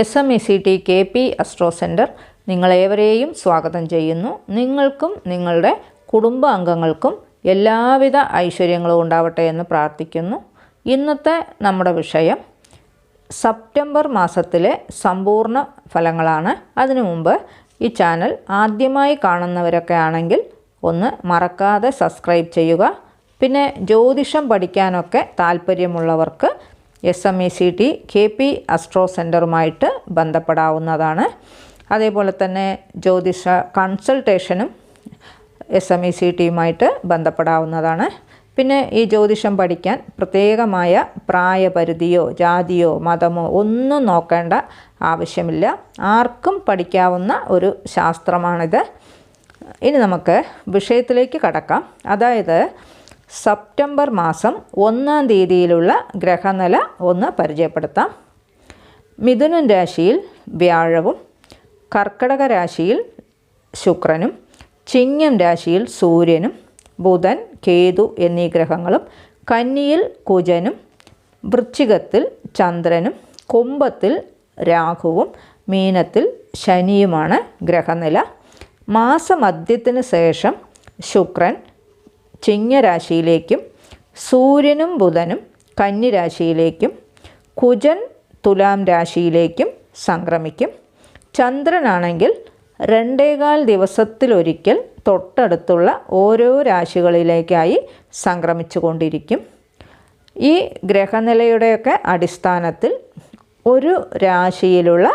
S M E C T K P astro centre നിങ്ങളേവരെയും സ്വാഗതം ചെയ്യുന്നു. നിങ്ങൾക്കും നിങ്ങളുടെ കുടുംബ അംഗങ്ങൾക്കും എല്ലാവിധ ഐശ്വര്യങ്ങളും ഉണ്ടാവട്ടെ എന്ന് പ്രാർത്ഥിക്കുന്നു. ഇന്നത്തെ നമ്മുടെ വിഷയം സെപ്റ്റംബർ മാസത്തിലെ സമ്പൂർണ ഫലങ്ങളാണ്. അതിനു മുമ്പ് ഈ ചാനൽ ആദ്യമായി കാണുന്നവരൊക്കെ ആണെങ്കിൽ ഒന്ന് മറക്കാതെ സബ്സ്ക്രൈബ് ചെയ്യുക. പിന്നെ ജ്യോതിഷം പഠിക്കാനൊക്കെ താല്പര്യമുള്ളവർക്ക് S M E C T K P astro സെന്ററുമായിട്ട് ബന്ധപ്പെടാവുന്നതാണ്. അതേപോലെ തന്നെ ജ്യോതിഷ കൺസൾട്ടേഷനും എസ് എം ഇ സി ടിയുമായിട്ട് ബന്ധപ്പെടാവുന്നതാണ്. പിന്നെ ഈ ജ്യോതിഷം പഠിക്കാൻ പ്രത്യേകമായ പ്രായപരിധിയോ ജാതിയോ മതമോ ഒന്നും നോക്കേണ്ട ആവശ്യമില്ല. ആർക്കും പഠിക്കാവുന്ന ഒരു ശാസ്ത്രമാണിത്. ഇനി നമുക്ക് വിഷയത്തിലേക്ക് കടക്കാം. അതായത് സെപ്റ്റംബർ മാസം ഒന്നാം തീയതിയിലുള്ള ഗ്രഹനില ഒന്ന് പരിചയപ്പെടുത്താം. മിഥുനൻ രാശിയിൽ വ്യാഴവും കർക്കടക രാശിയിൽ ശുക്രനും ചിങ്ങം രാശിയിൽ സൂര്യനും ബുധൻ കേതു എന്നീ ഗ്രഹങ്ങളും കന്നിയിൽ കുജനും വൃശ്ചികത്തിൽ ചന്ദ്രനും കുംഭത്തിൽ രാഹുവും മീനത്തിൽ ശനിയുമാണ് ഗ്രഹനില. മാസമധ്യത്തിന് ശേഷം ശുക്രൻ ചിങ്ങരാശിയിലേക്കും സൂര്യനും ബുധനും കന്നിരാശിയിലേക്കും കുജൻ തുലാം രാശിയിലേക്കും സംക്രമിക്കും. ചന്ദ്രനാണെങ്കിൽ രണ്ടേകാൽ ദിവസത്തിലൊരിക്കൽ തൊട്ടടുത്തുള്ള ഓരോ രാശികളിലേക്കായി സംക്രമിച്ചു കൊണ്ടിരിക്കും ഈ ഗ്രഹനിലയുടെയൊക്കെ അടിസ്ഥാനത്തിൽ ഒരു രാശിയിലുള്ള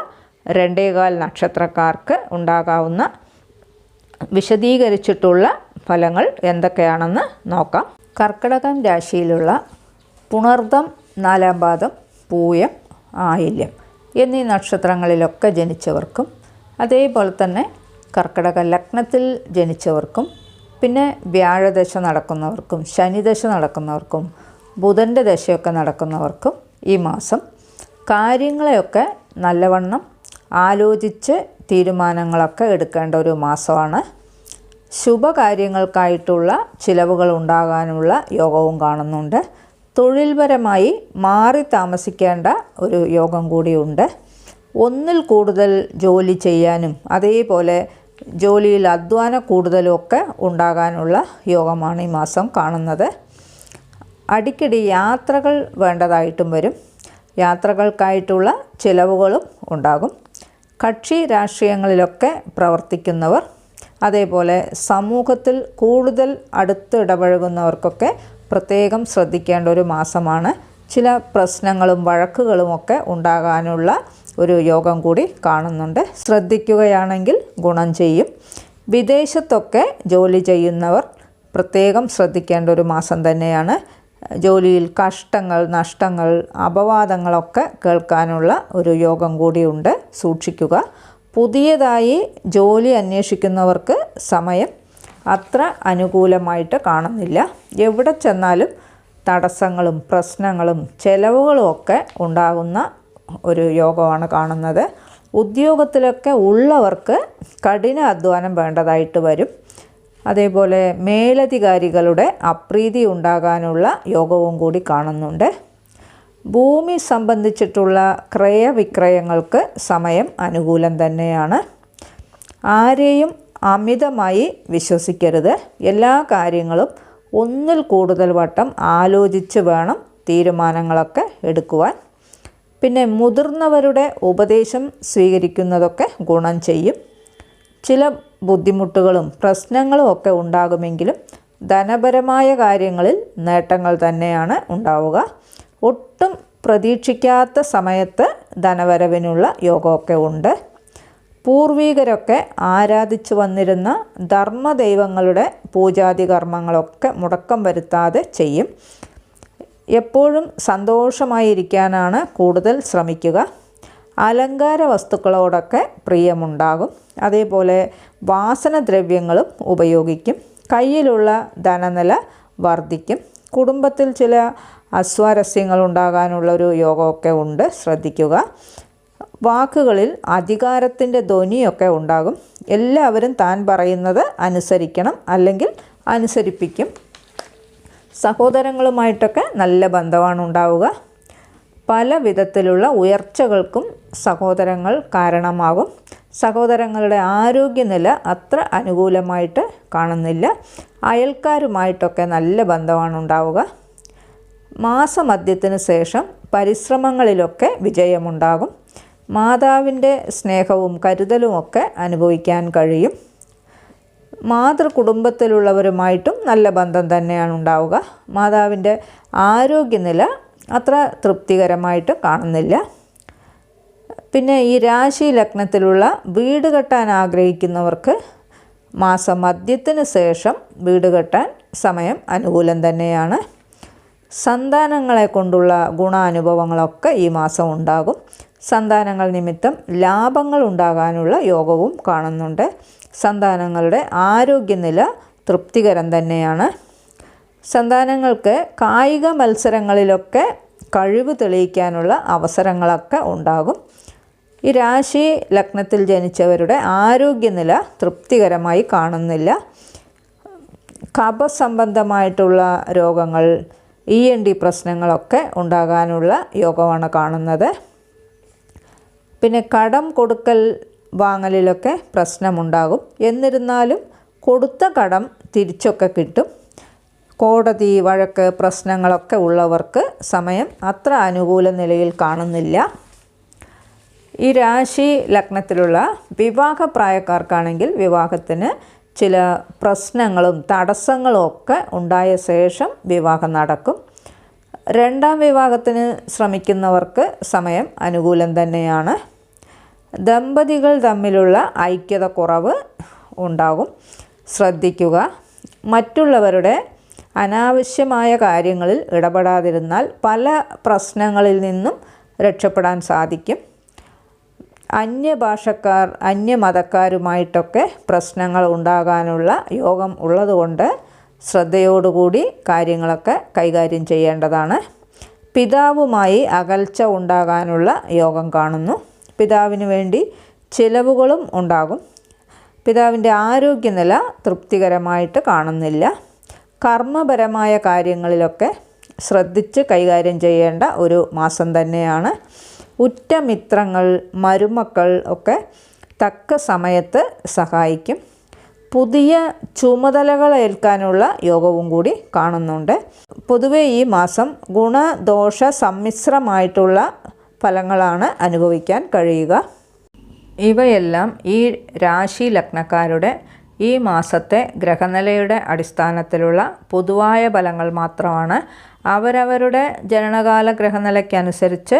രണ്ടേകാൽ നക്ഷത്രക്കാർക്ക് ഉണ്ടാകാവുന്ന വിശദീകരിച്ചിട്ടുള്ള ഫലങ്ങൾ എന്തൊക്കെയാണെന്ന് നോക്കാം. കർക്കിടകം രാശിയിലുള്ള പുണർദം നാലാം പാദം പൂയം ആയില്യം എന്നീ നക്ഷത്രങ്ങളിലൊക്കെ ജനിച്ചവർക്കും അതേപോലെ തന്നെ കർക്കിടക ലഗ്നത്തിൽ ജനിച്ചവർക്കും പിന്നെ വ്യാഴദശ നടക്കുന്നവർക്കും ശനിദശ നടക്കുന്നവർക്കും ബുധന്റെ ദശയൊക്കെ നടക്കുന്നവർക്കും ഈ മാസം കാര്യങ്ങളെയൊക്കെ നല്ലവണ്ണം ആലോചിച്ച് തീരുമാനങ്ങളൊക്കെ എടുക്കേണ്ട ഒരു മാസമാണ് ശുഭകാര്യങ്ങൾക്കായിട്ടുള്ള ചിലവുകൾ ഉണ്ടാകാനുള്ള യോഗവും കാണുന്നുണ്ട്. തൊഴിൽപരമായി മാറി താമസിക്കേണ്ട ഒരു യോഗം കൂടിയുണ്ട്. ഒന്നിൽ കൂടുതൽ ജോലി ചെയ്യാനും അതേപോലെ ജോലിയിൽ അധ്വാന കൂടുതലുമൊക്കെ ഉണ്ടാകാനുള്ള യോഗമാണ് ഈ മാസം കാണുന്നത്. അടിക്കടി യാത്രകൾ വേണ്ടതായിട്ടും വരും. യാത്രകൾക്കായിട്ടുള്ള ചിലവുകളും ഉണ്ടാകും. കക്ഷി രാഷ്ട്രീയങ്ങളിലൊക്കെ പ്രവർത്തിക്കുന്നവർ അതേപോലെ സമൂഹത്തിൽ കൂടുതൽ അടുത്ത് ഇടപഴകുന്നവർക്കൊക്കെ പ്രത്യേകം ശ്രദ്ധിക്കേണ്ട ഒരു മാസമാണ്. ചില പ്രശ്നങ്ങളും വഴക്കുകളുമൊക്കെ ഉണ്ടാകാനുള്ള ഒരു യോഗം കൂടി കാണുന്നുണ്ട്. ശ്രദ്ധിക്കുകയാണെങ്കിൽ ഗുണം ചെയ്യും. വിദേശത്തൊക്കെ ജോലി ചെയ്യുന്നവർ പ്രത്യേകം ശ്രദ്ധിക്കേണ്ട ഒരു മാസം തന്നെയാണ്. ജോലിയിൽ കഷ്ടങ്ങൾ നഷ്ടങ്ങൾ അപവാദങ്ങളൊക്കെ കേൾക്കാനുള്ള ഒരു യോഗം കൂടിയുണ്ട്. സൂക്ഷിക്കുക. പുതിയതായി ജോലി അന്വേഷിക്കുന്നവർക്ക് സമയം അത്ര അനുകൂലമായിട്ട് കാണുന്നില്ല. എവിടെ ചെന്നാലും തടസ്സങ്ങളും പ്രശ്നങ്ങളും ചെലവുകളും ഒക്കെ ഉണ്ടാകുന്ന ഒരു യോഗമാണ് കാണുന്നത്. ഉദ്യോഗത്തിലൊക്കെ ഉള്ളവർക്ക് കഠിന അധ്വാനം വേണ്ടതായിട്ട് വരും. അതേപോലെ മേലധികാരികളുടെ അപ്രീതി ഉണ്ടാകാനുള്ള യോഗവും കൂടി കാണുന്നുണ്ട്. ഭൂമി സംബന്ധിച്ചിട്ടുള്ള ക്രയവിക്രയങ്ങൾക്ക് സമയം അനുകൂലം തന്നെയാണ്. ആരെയും അമിതമായി വിശ്വസിക്കരുത്. എല്ലാ കാര്യങ്ങളും ഒന്നിൽ കൂടുതൽ വട്ടം ആലോചിച്ച് വേണം തീരുമാനങ്ങളൊക്കെ എടുക്കുവാൻ. പിന്നെ മുതിർന്നവരുടെ ഉപദേശം സ്വീകരിക്കുന്നതൊക്കെ ഗുണം ചെയ്യും. ചില ബുദ്ധിമുട്ടുകളും പ്രശ്നങ്ങളും ഒക്കെ ഉണ്ടാകുമെങ്കിലും ധനപരമായ കാര്യങ്ങളിൽ നേട്ടങ്ങൾ തന്നെയാണ് ഉണ്ടാവുക. ഒട്ടും പ്രതീക്ഷിക്കാത്ത സമയത്ത് ധനവരവിനുള്ള യോഗമൊക്കെ ഉണ്ട്. പൂർവീകരൊക്കെ ആരാധിച്ചു വന്നിരുന്ന ധർമ്മദൈവങ്ങളുടെ പൂജാതി കർമ്മങ്ങളൊക്കെ മുടക്കം വരുത്താതെ ചെയ്യും. എപ്പോഴും സന്തോഷമായിരിക്കാനാണ് കൂടുതൽ ശ്രമിക്കുക. അലങ്കാര വസ്തുക്കളോടൊക്കെ പ്രിയമുണ്ടാകും. അതേപോലെ വാസനദ്രവ്യങ്ങളും ഉപയോഗിക്കും. കയ്യിലുള്ള ധനനില വർദ്ധിക്കും. കുടുംബത്തിൽ ചില അസ്വാരസ്യങ്ങൾ ഉണ്ടാകാനുള്ളൊരു യോഗമൊക്കെ ഉണ്ട്. ശ്രദ്ധിക്കുക. വാക്കുകളിൽ അധികാരത്തിന്റെ ധ്വനിയൊക്കെ ഉണ്ടാകും. എല്ലാവരും താൻ പറയുന്നത് അനുസരിക്കണം അല്ലെങ്കിൽ അനുസരിപ്പിക്കും. സഹോദരങ്ങളുമായിട്ടൊക്കെ നല്ല ബന്ധമാണ് ഉണ്ടാവുക. പല വിധത്തിലുള്ള ഉയർച്ചകൾക്കും സഹോദരങ്ങൾ കാരണമാകും. സഹോദരങ്ങളുടെ ആരോഗ്യനില അത്ര അനുകൂലമായിട്ട് കാണുന്നില്ല. അയൽക്കാരുമായിട്ടൊക്കെ നല്ല ബന്ധമാണ് ഉണ്ടാവുക. മാസമധ്യത്തിന് ശേഷം പരിശ്രമങ്ങളിലൊക്കെ വിജയമുണ്ടാകും. മാതാവിന്റെ സ്നേഹവും കരുതലുമൊക്കെ അനുഭവിക്കാൻ കഴിയും. മാതൃകുടുംബത്തിലുള്ളവരുമായിട്ടും നല്ല ബന്ധം തന്നെയാണ് ഉണ്ടാവുക. മാതാവിന്റെ ആരോഗ്യനില അത്ര തൃപ്തികരമായിട്ട് കാണുന്നില്ല. പിന്നെ ഈ രാശി ലഗ്നത്തിലുള്ള വീട് കെട്ടാൻ ആഗ്രഹിക്കുന്നവർക്ക് മാസമദ്യത്തിന് ശേഷം വീട് കെട്ടാൻ സമയം അനുകൂലം തന്നെയാണ്. സന്താനങ്ങളെ കൊണ്ടുള്ള ഗുണാനുഭവങ്ങളൊക്കെ ഈ മാസം ഉണ്ടാകും. സന്താനങ്ങൾ നിമിത്തം ലാഭങ്ങൾ ഉണ്ടാകാനുള്ള യോഗവും കാണുന്നുണ്ട്. സന്താനങ്ങളുടെ ആരോഗ്യനില തൃപ്തികരം തന്നെയാണ്. സന്താനങ്ങൾക്ക് കായിക മത്സരങ്ങളിലൊക്കെ കഴിവ് തെളിയിക്കാനുള്ള അവസരങ്ങളൊക്കെ ഉണ്ടാകും. ഈ രാശി ലഗ്നത്തിൽ ജനിച്ചവരുടെ ആരോഗ്യനില തൃപ്തികരമായി കാണുന്നില്ല. കപസംബന്ധമായിട്ടുള്ള രോഗങ്ങൾ ഇ എൻ ഡി പ്രശ്നങ്ങളൊക്കെ ഉണ്ടാകാനുള്ള യോഗമാണ് കാണുന്നത്. പിന്നെ കടം കൊടുക്കൽ വാങ്ങലിലൊക്കെ പ്രശ്നമുണ്ടാകും. എന്നിരുന്നാലും കൊടുത്ത കടം തിരിച്ചൊക്കെ കിട്ടും. കോടതി വഴക്ക് പ്രശ്നങ്ങളൊക്കെ ഉള്ളവർക്ക് സമയം അത്ര അനുകൂല നിലയിൽ കാണുന്നില്ല. ഈ രാശി ലഗ്നത്തിലുള്ള വിവാഹപ്രായക്കാർക്കാണെങ്കിൽ വിവാഹത്തിന് ചില പ്രശ്നങ്ങളും തടസ്സങ്ങളും ഒക്കെ ഉണ്ടായ ശേഷം വിവാഹം നടക്കും. രണ്ടാം വിവാഹത്തിന് ശ്രമിക്കുന്നവർക്ക് സമയം അനുകൂലം തന്നെയാണ്. ദമ്പതികൾ തമ്മിലുള്ള ഐക്യത കുറവ് ഉണ്ടാകും. ശ്രദ്ധിക്കുക. മറ്റുള്ളവരുടെ അനാവശ്യമായ കാര്യങ്ങളിൽ ഇടപെടാതിരുന്നാൽ പല പ്രശ്നങ്ങളിൽ നിന്നും രക്ഷപ്പെടാൻ സാധിക്കും. അന്യഭാഷക്കാർ അന്യമതക്കാരുമായിട്ടൊക്കെ പ്രശ്നങ്ങൾ ഉണ്ടാകാനുള്ള യോഗം ഉള്ളതുകൊണ്ട് ശ്രദ്ധയോടുകൂടി കാര്യങ്ങളൊക്കെ കൈകാര്യം ചെയ്യേണ്ടതാണ്. പിതാവുമായി അകൽച്ച ഉണ്ടാകാനുള്ള യോഗം കാണുന്നു. പിതാവിന് വേണ്ടി ചിലവുകളും ഉണ്ടാകും. പിതാവിന്റെ ആരോഗ്യനില തൃപ്തികരമായിട്ട് കാണുന്നില്ല. കർമ്മപരമായ കാര്യങ്ങളിലൊക്കെ ശ്രദ്ധിച്ച് കൈകാര്യം ചെയ്യേണ്ട ഒരു മാസം തന്നെയാണ് ഉറ്റമിത്രങ്ങൾ മരുമക്കൾ ഒക്കെ തക്ക സമയത്ത് സഹായിക്കും. പുതിയ ചുമതലകൾ ഏൽക്കാനുള്ള യോഗവും കൂടി കാണുന്നുണ്ട്. പൊതുവെ ഈ മാസം ഗുണദോഷ സമ്മിശ്രമായിട്ടുള്ള ഫലങ്ങളാണ് അനുഭവിക്കാൻ കഴിയുക. ഇവയെല്ലാം ഈ രാശി ലഗ്നക്കാരുടെ ഈ മാസത്തെ ഗ്രഹനിലയുടെ അടിസ്ഥാനത്തിലുള്ള പൊതുവായ ഫലങ്ങൾ മാത്രമാണ്. അവരവരുടെ ജനനകാല ഗ്രഹനിലയ്ക്കനുസരിച്ച്